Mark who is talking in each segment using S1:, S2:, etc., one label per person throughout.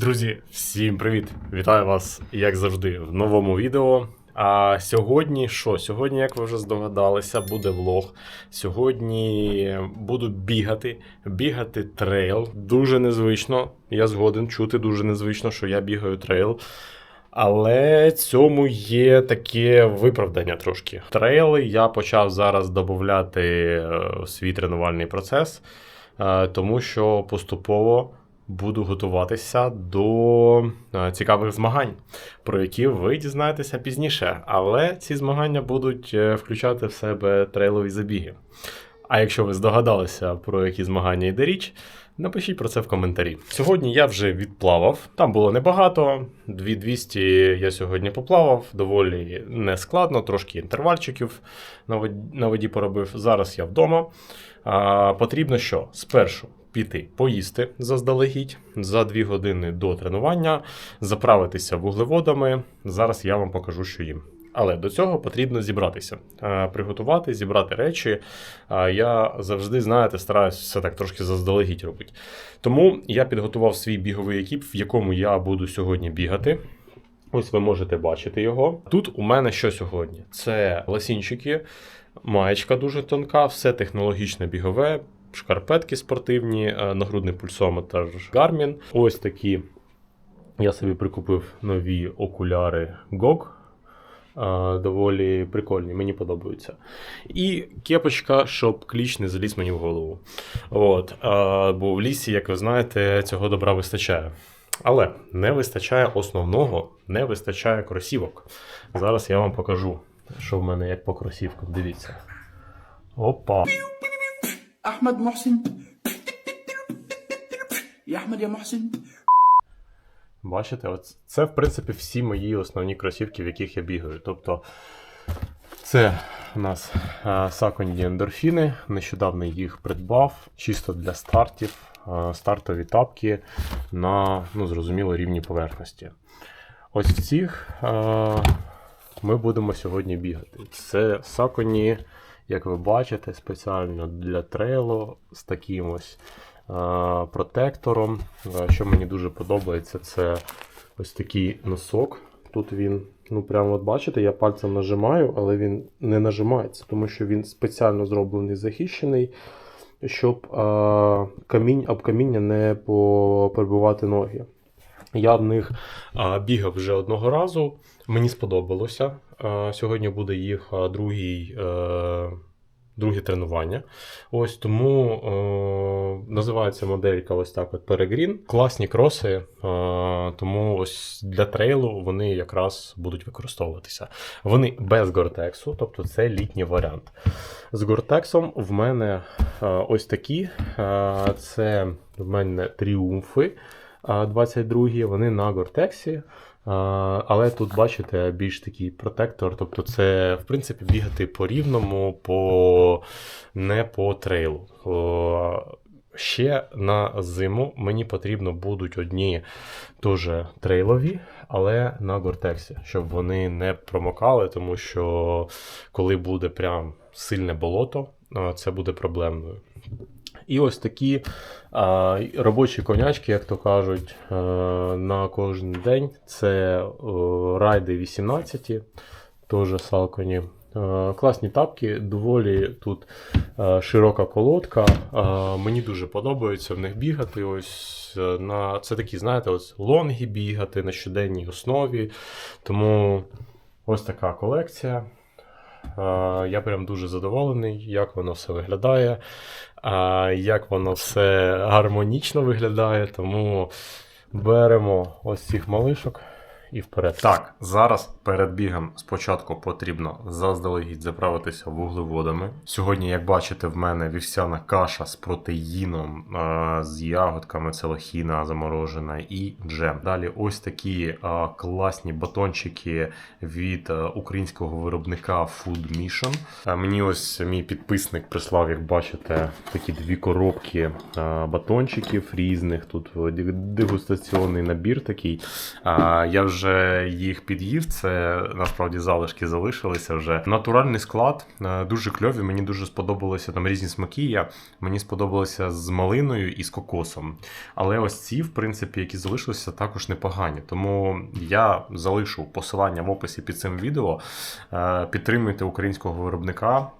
S1: Друзі, всім привіт! Вітаю вас, як завжди, в новому відео. А сьогодні що? Сьогодні, як ви вже здогадалися, буде влог. Сьогодні буду бігати, бігати трейл. Дуже незвично. Я згоден чути дуже незвично, що я бігаю трейл. Але цьому є таке виправдання трошки. Трейли я почав зараз додати е, свій тренувальний процес, е, тому що поступово буду готуватися до е, цікавих змагань, про які ви дізнаєтеся пізніше. Але ці змагання будуть е, включати в себе трейлові забіги. А якщо ви здогадалися, про які змагання йде річ, напишіть про це в коментарі. Сьогодні я вже відплавав. Там було небагато. 2200 я сьогодні поплавав, доволі нескладно, трошки інтервальчиків на воді, на воді поробив. Зараз я вдома. А, потрібно що? Спершу піти поїсти заздалегідь за 2 години до тренування, заправитися вуглеводами. Зараз я вам покажу, що їм. Але до цього потрібно зібратися, е, приготувати, зібрати речі. Я завжди, знаєте, стараюся все так трошки заздалегідь робити. Тому я підготував свій біговий екіп, в якому я буду сьогодні бігати. Ось ви можете бачити його. Тут у мене що сьогодні? Це ласінчики, маєчка дуже тонка, все технологічне бігове, шкарпетки спортивні, е, нагрудний пульсометр Garmin. Ось такі. Я собі прикупив нові окуляри GOG. Е, Доволі прикольні, мені подобаються. І кепочка, щоб кліч не заліз мені в голову. От, е, бо в лісі, як ви знаєте, цього добра вистачає. Але не вистачає основного, не вистачає кросівок. Зараз я вам покажу, що в мене як по кросівкам. Дивіться. Опа.
S2: احمد محسن يا احمد يا محسن
S1: Бачите, от це, в принципі, всі мої основні кросівки, в яких я бігаю. Тобто, це у нас а, Саконді ендорфіни. Нещодавно їх придбав, чисто для стартів, а, стартові тапки на, ну, зрозуміло, рівні поверхності. Ось в цих а, ми будемо сьогодні бігати. Це Саконі, як ви бачите, спеціально для трейлу з таким ось а, протектором. Що мені дуже подобається, це ось такий носок. Тут він, ну прямо от бачите, я пальцем нажимаю, але він не нажимається, тому що він спеціально зроблений захищений, щоб а, камінь, об каміння не поперебувати ноги. Я в них а, бігав вже одного разу. Мені сподобалося. А, сьогодні буде їх другий, е, друге тренування. Ось тому е, називається моделька ось так: от Peregrine. Класні кроси, е, тому ось для трейлу вони якраз будуть використовуватися. Вони без гортексу, тобто це літній варіант. З гортексом в мене е, ось такі. Е, це в мене тріумфи. 22 вони на гортексі. Але тут, бачите, більш такий протектор. Тобто, це, в принципі, бігати по рівному, по... не по трейлу. Ще на зиму мені потрібно будуть одні теж трейлові, але на гортексі, щоб вони не промокали, тому що коли буде прям сильне болото, це буде проблемною. І ось такі а, робочі конячки, як то кажуть, а, на кожен день. Це о, райди 18, теж салконі. Класні тапки, доволі тут а, широка колодка. А, мені дуже подобається в них бігати. Ось е, на Це такі, знаєте, ось лонги бігати на щоденній основі. Тому ось така колекція. Е, Я прям дуже задоволений, як воно все виглядає, як воно все гармонічно виглядає. Тому беремо ось цих малишок і вперед. Так, зараз перед бігом спочатку потрібно заздалегідь заправитися вуглеводами. Сьогодні, як бачите, в мене вівсяна каша з протеїном, е, з ягодками, це лохіна заморожена і джем. Далі ось такі е, класні батончики від е, українського виробника Food Mission. Мені ось мій підписник прислав, як бачите, такі дві коробки батончиків різних. Тут дегустаційний набір такий. Я вже вже їх під'їв. Це насправді залишки залишилися вже. Натуральний склад, е, дуже кльові. Мені дуже сподобалося там різні смаки. є. Мені сподобалося з малиною і з кокосом. Але ось ці, в принципі, які залишилися, також непогані. Тому я залишу посилання в описі під цим відео. Е, Підтримуйте українського виробника.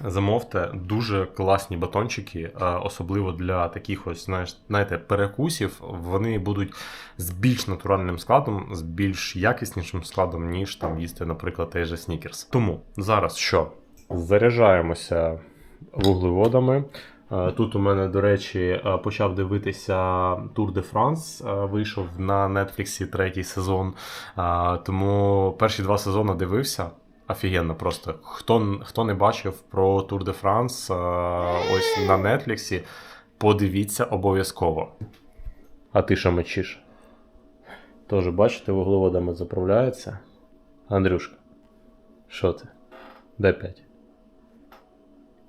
S1: Замовте дуже класні батончики, е, особливо для таких ось, знаєш, знаєте, перекусів. Вони будуть з більш натуральним складом, з більш якіснішим складом, ніж там їсти, наприклад, той же снікерс. Тому зараз що? Заряджаємося вуглеводами. Е, Тут у мене, до речі, е, почав дивитися Tour de France. е, Вийшов на Netflix третій сезон. Тому перші два сезони дивився. Офігенно просто. Хто, хто не бачив про Tour de France е, ось на Netflix, подивіться обов'язково. А ти що мечиш? Тоже бачите, вуглеводами заправляється. Андрюшка, що ти? Де 5?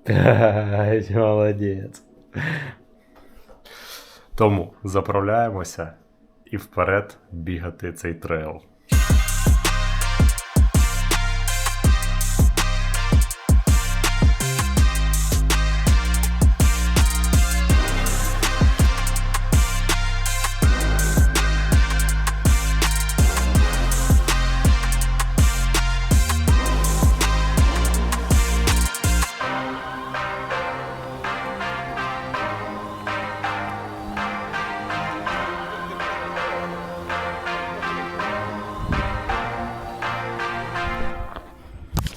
S1: П'ять, молодець. Тому заправляємося і вперед бігати цей трейл.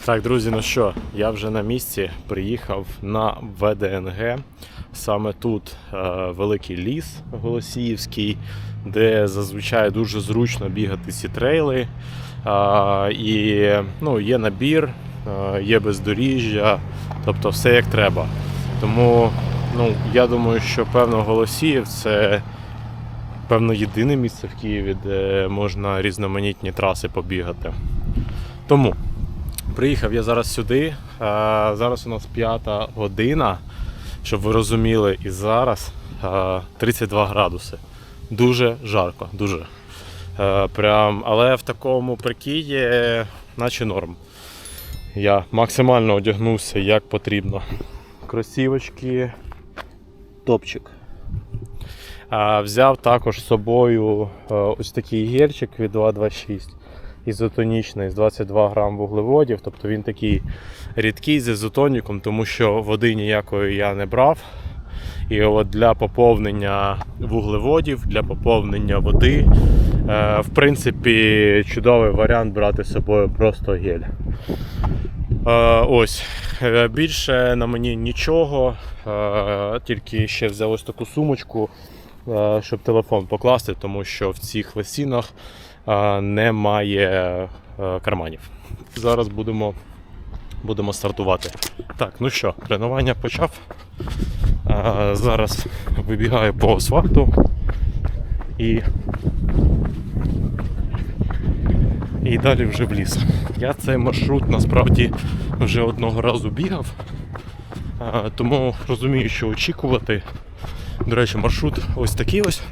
S1: Так, друзі, ну що, я вже на місці приїхав на ВДНГ. Саме тут е, великий ліс Голосіївський, де зазвичай дуже зручно бігати ці трейли. Е, і ну, є набір, е, є бездоріжжя, тобто все як треба. Тому ну, я думаю, що певно Голосіїв це певно єдине місце в Києві, де можна різноманітні траси побігати. Тому Приїхав я зараз сюди. е, Зараз у нас п'ята година, щоб ви розуміли, і зараз е, 32 градуси. Дуже жарко, дуже. Е, Прям, але в такому прикиді, наче норм. Я максимально одягнувся як потрібно. Кросівочки, топчик. Взяв також з собою е, ось такий гельчик від 226 ізотонічний з 22 грам вуглеводів. Тобто він такий рідкий з ізотоніком, тому що води ніякої я не брав. І от для поповнення вуглеводів, для поповнення води, е, в принципі, чудовий варіант брати з собою просто гель. Е, ось. Е, Більше на мені нічого, тільки ще взяв ось таку сумочку, щоб телефон покласти, тому що в цих лесінах е, немає е, карманів. Зараз будемо, будемо стартувати. Так, ну що, тренування почав. Е, Зараз вибігаю по асфальту і і далі вже в ліс. Я цей маршрут насправді вже одного разу бігав, тому розумію, що очікувати. До речі, маршрут ось такий ось.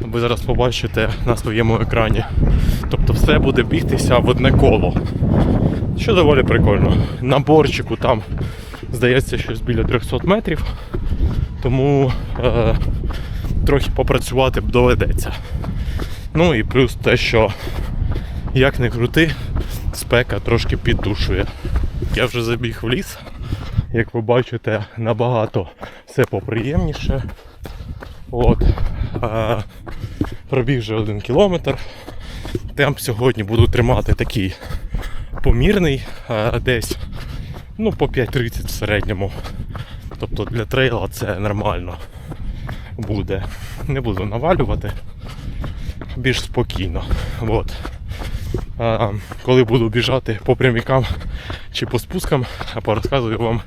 S1: Ви зараз побачите на своєму екрані. Тобто все буде бігтися в одне коло. Що доволі прикольно. На борчику там здається щось біля 300 метрів, тому е, трохи попрацювати б доведеться. Ну і плюс те, що як не крути, спека трошки піддушує. Я вже забіг в ліс. Як ви бачите, набагато все поприємніше. От. А, пробіг вже один кілометр. Темп сьогодні буду тримати такий помірний, а, десь ну, по 5.30 в середньому. Тобто для трейла це нормально буде. Не буду навалювати більш спокійно. От. А, коли буду біжати по прямікам чи по спускам, порозказую вам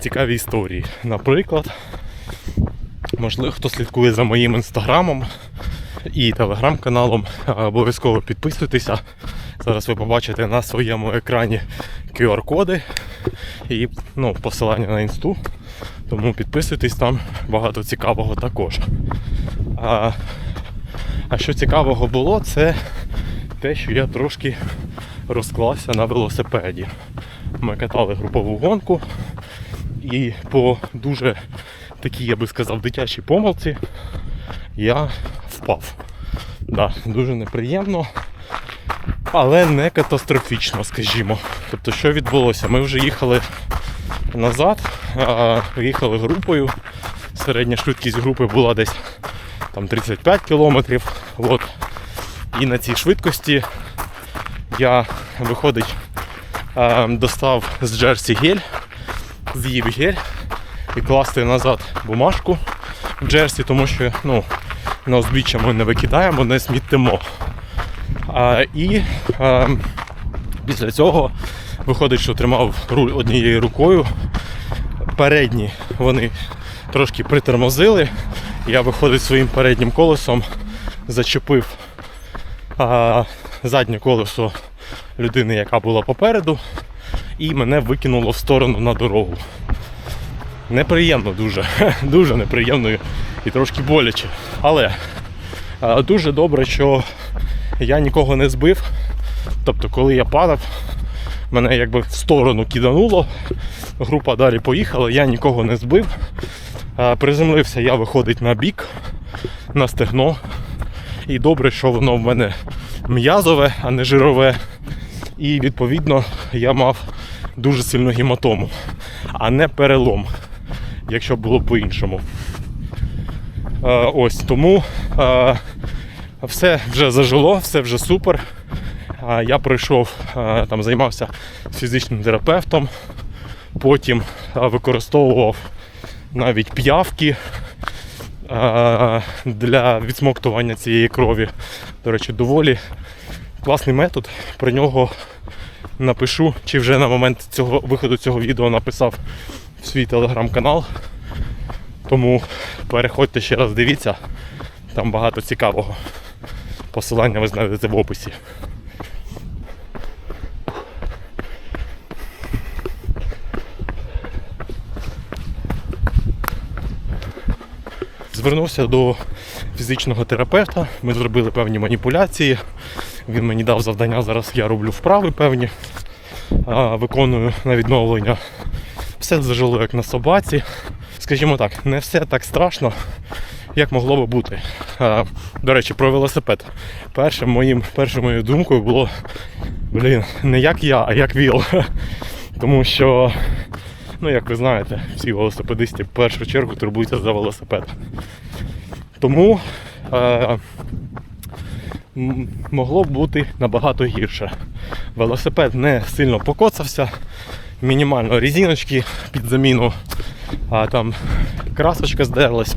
S1: цікаві історії. Наприклад, можливо, хто слідкує за моїм інстаграмом і телеграм-каналом, обов'язково підписуйтеся. Зараз ви побачите на своєму екрані QR-коди і ну, посилання на інсту. Тому підписуйтесь там багато цікавого також. А, а що цікавого було, це те, що я трошки розклався на велосипеді. Ми катали групову гонку і по дуже такій, я би сказав, дитячій помилці я впав. Да, дуже неприємно, але не катастрофічно, скажімо. Тобто, що відбулося? Ми вже їхали назад, їхали групою. Середня швидкість групи була десь там 35 кілометрів. От. І на цій швидкості я виходить, достав з джерсі гель, з'їв гель і класти назад бумажку в джерсі, тому що ну, на узбіччя ми не викидаємо, не смітимо. А, і а, після цього виходить, що тримав руль однією рукою. Передні вони трошки притормозили. Я виходить своїм переднім колесом, зачепив а, заднє колесо людини, яка була попереду, і мене викинуло в сторону на дорогу. Неприємно дуже, дуже неприємно і трошки боляче. Але дуже добре, що я нікого не збив. Тобто, коли я падав, мене якби в сторону кидануло, група далі поїхала, я нікого не збив. Приземлився я виходить на бік, на стегно. І добре, що воно в мене м'язове, а не жирове. І відповідно я мав дуже сильну гематому, а не перелом, якщо було по-іншому. Е, Ось тому е, все вже зажило, все вже супер. А Я прийшов, е, там займався фізичним терапевтом, потім е, використовував навіть п'явки е, для відсмоктування цієї крові. До речі, доволі класний метод. Про нього напишу, чи вже на момент цього виходу цього відео написав в свій телеграм-канал. Тому переходьте ще раз, дивіться, там багато цікавого. Посилання ви знайдете в описі. Звернувся до фізичного терапевта, ми зробили певні маніпуляції. Він мені дав завдання, зараз я роблю вправи певні, виконую на відновлення. Все зажило як на собаці. Скажімо так, не все так страшно, як могло би бути. А, До речі, про велосипед. Першим моїм, першою моєю думкою було, блін, не як я, а як ВІЛ. Тому що, ну як ви знаєте, всі велосипедисти в першу чергу турбуються за велосипед. Тому е, могло б бути набагато гірше. Велосипед не сильно покоцався, мінімально резиночки під заміну, а там красочка здерлась,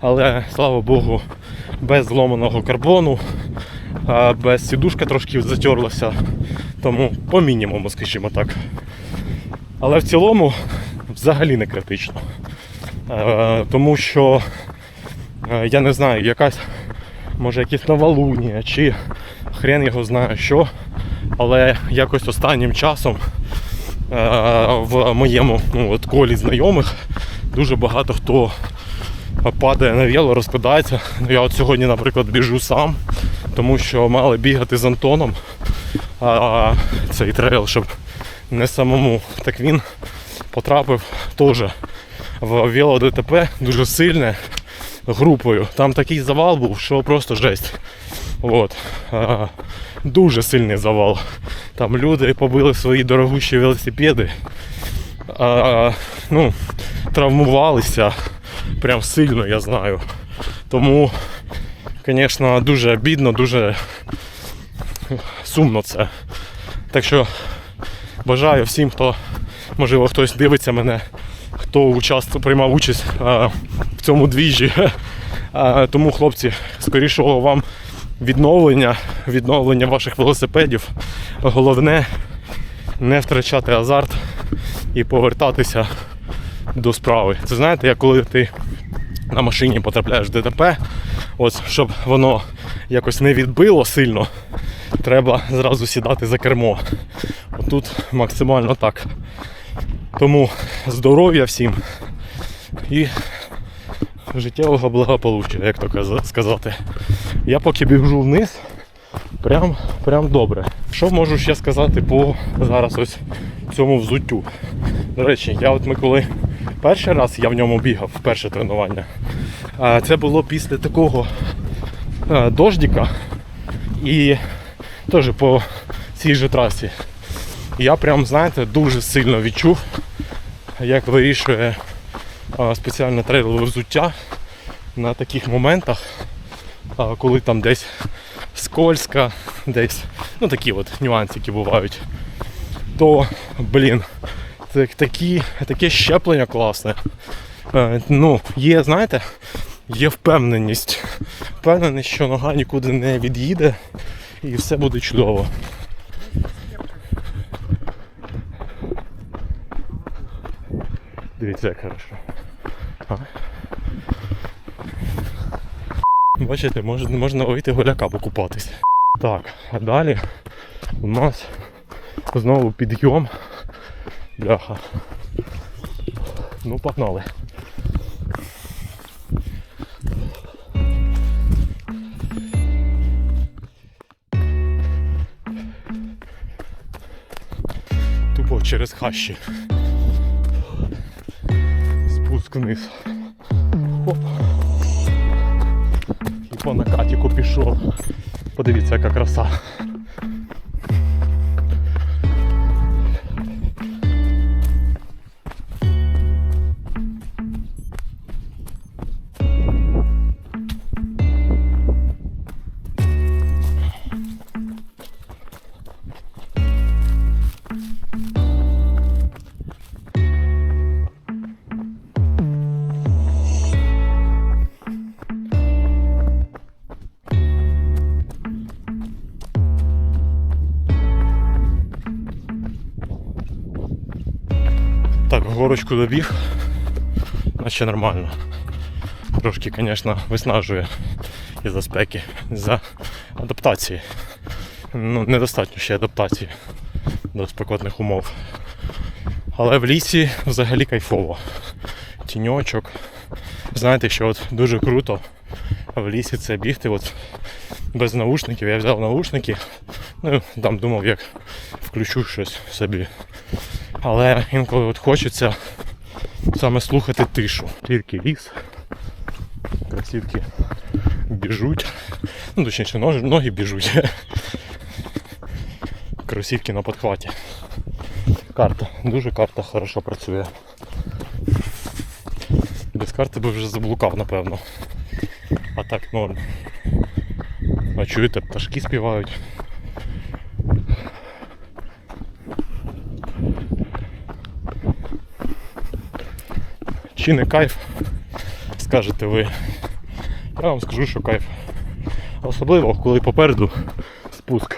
S1: але слава Богу, без зломаного карбону, без сідушка трошки затерлася, тому по мінімуму, скажімо так. Але в цілому взагалі не критично. Тому що я не знаю, якась може якась новолунія чи хрен його знає що. Але якось останнім часом в моєму ну, от колі знайомих дуже багато хто падає на вело, розкладається. Я от сьогодні, наприклад, біжу сам, тому що мали бігати з Антоном а, цей трейл, щоб не самому. Так він потрапив теж в вело ДТП дуже сильне групою. Там такий завал був, що просто жесть. От. Дуже сильний завал. Там люди побили свої дорогущі велосипеди. А, ну, травмувалися прям сильно, я знаю. Тому, звісно, дуже обідно, дуже сумно це. Так що бажаю всім, хто, можливо, хтось дивиться мене, хто участвував, приймав участь а, в цьому двіжі. А, тому, хлопці, скорішого вам відновлення, відновлення ваших велосипедів. Головне не втрачати азарт і повертатися до справи. Це знаєте, як коли ти на машині потрапляєш в ДТП, от, щоб воно якось не відбило сильно, треба зразу сідати за кермо. Отут максимально так. Тому здоров'я всім і життєвого благополуччя, як то сказати. Я поки біжу вниз, Прям, прям добре. Що можу ще сказати по зараз ось цьому взуттю? До речі, я от ми коли перший раз я в ньому бігав, перше тренування. Це було після такого е, дождика і теж по цій же трасі. Я прям, знаєте, дуже сильно відчув, як вирішує спеціальне трейлове взуття на таких моментах, коли там десь скользко, десь, ну такі от нюансики бувають. То, блін, це такі, таке щеплення класне. Е, ну, є, знаєте, є впевненість. Впевненість, що нога нікуди не від'їде і все буде чудово. Дивіться, як хорошо. А? Бачите, можна, можна вийти голяка покупатися. Так, а далі у нас знову підйом. Бляха. Ну, погнали. Тупо через хащі. Вниз. Оп. І по пішов. Подивіться, яка краса. Горочку добіг. Наче нормально. Трошки, звісно, виснажує із-за спеки, із-за адаптації. Ну, недостатньо ще адаптації до спекотних умов. Але в лісі взагалі кайфово. Тіньочок. Знаєте, що от дуже круто в лісі це бігти от без наушників. Я взяв наушники, ну там думав, як включу щось собі. Але інколи от хочеться саме слухати тишу. Тільки ліс, красивки біжуть. Ну, точніше, ноги, ноги біжуть. Кросівки на підхваті. Карта. Дуже карта хорошо працює. Без карти би вже заблукав, напевно. А так норм. А чуєте, пташки співають. Чи не кайф? Скажете ви. Я вам скажу, що кайф. Особливо, коли попереду спуск.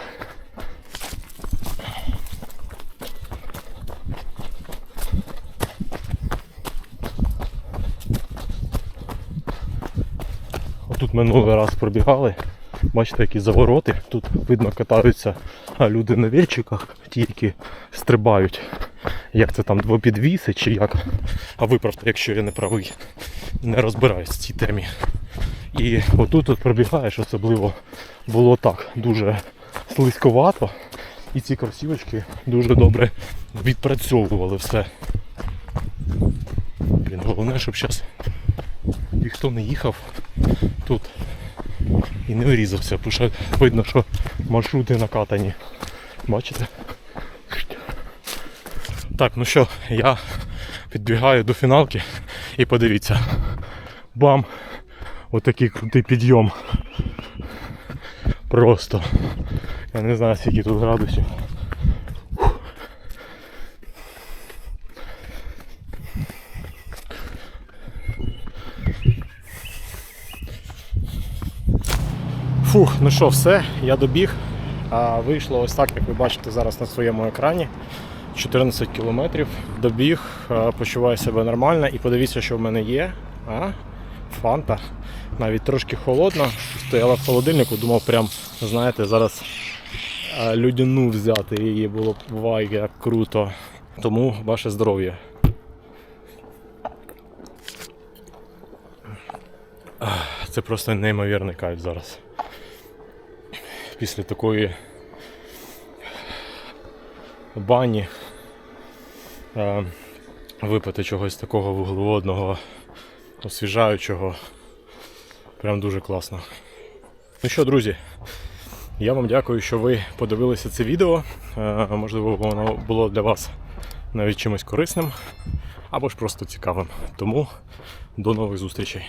S1: Отут минулий раз пробігали. Бачите, які завороти. Тут видно катаються люди на вільчиках, ті, які стрибають. Як це там двопідвіси чи як. А виправте, якщо я не правий, не розбираюсь в цій темі. І отут от пробігаєш, особливо було так дуже слизьковато. І ці кросівочки дуже добре відпрацьовували все. Блін, головне, щоб зараз ніхто не їхав тут і не вирізався, тому що видно, що маршрути накатані. Бачите? Так, ну що, я підбігаю до фіналки і подивіться. Бам! Отакий крутий підйом. Просто. Я не знаю, скільки тут градусів. Фух, ну що, все, я добіг. А, вийшло ось так, як ви бачите зараз на своєму екрані. 14 кілометрів. Добіг, почуваю себе нормально і подивіться, що в мене є. А? Фанта. Навіть трошки холодна. Стояла в холодильнику, думав, прям, знаєте, зараз людяну взяти її було б вай, як круто. Тому ваше здоров'я. Це просто неймовірний кайф зараз. Після такої бані е, випити чогось такого вуглеводного, освіжаючого. Прям дуже класно. Ну що, друзі, я вам дякую, що ви подивилися це відео. Е, Можливо, воно було для вас навіть чимось корисним або ж просто цікавим. Тому до нових зустрічей.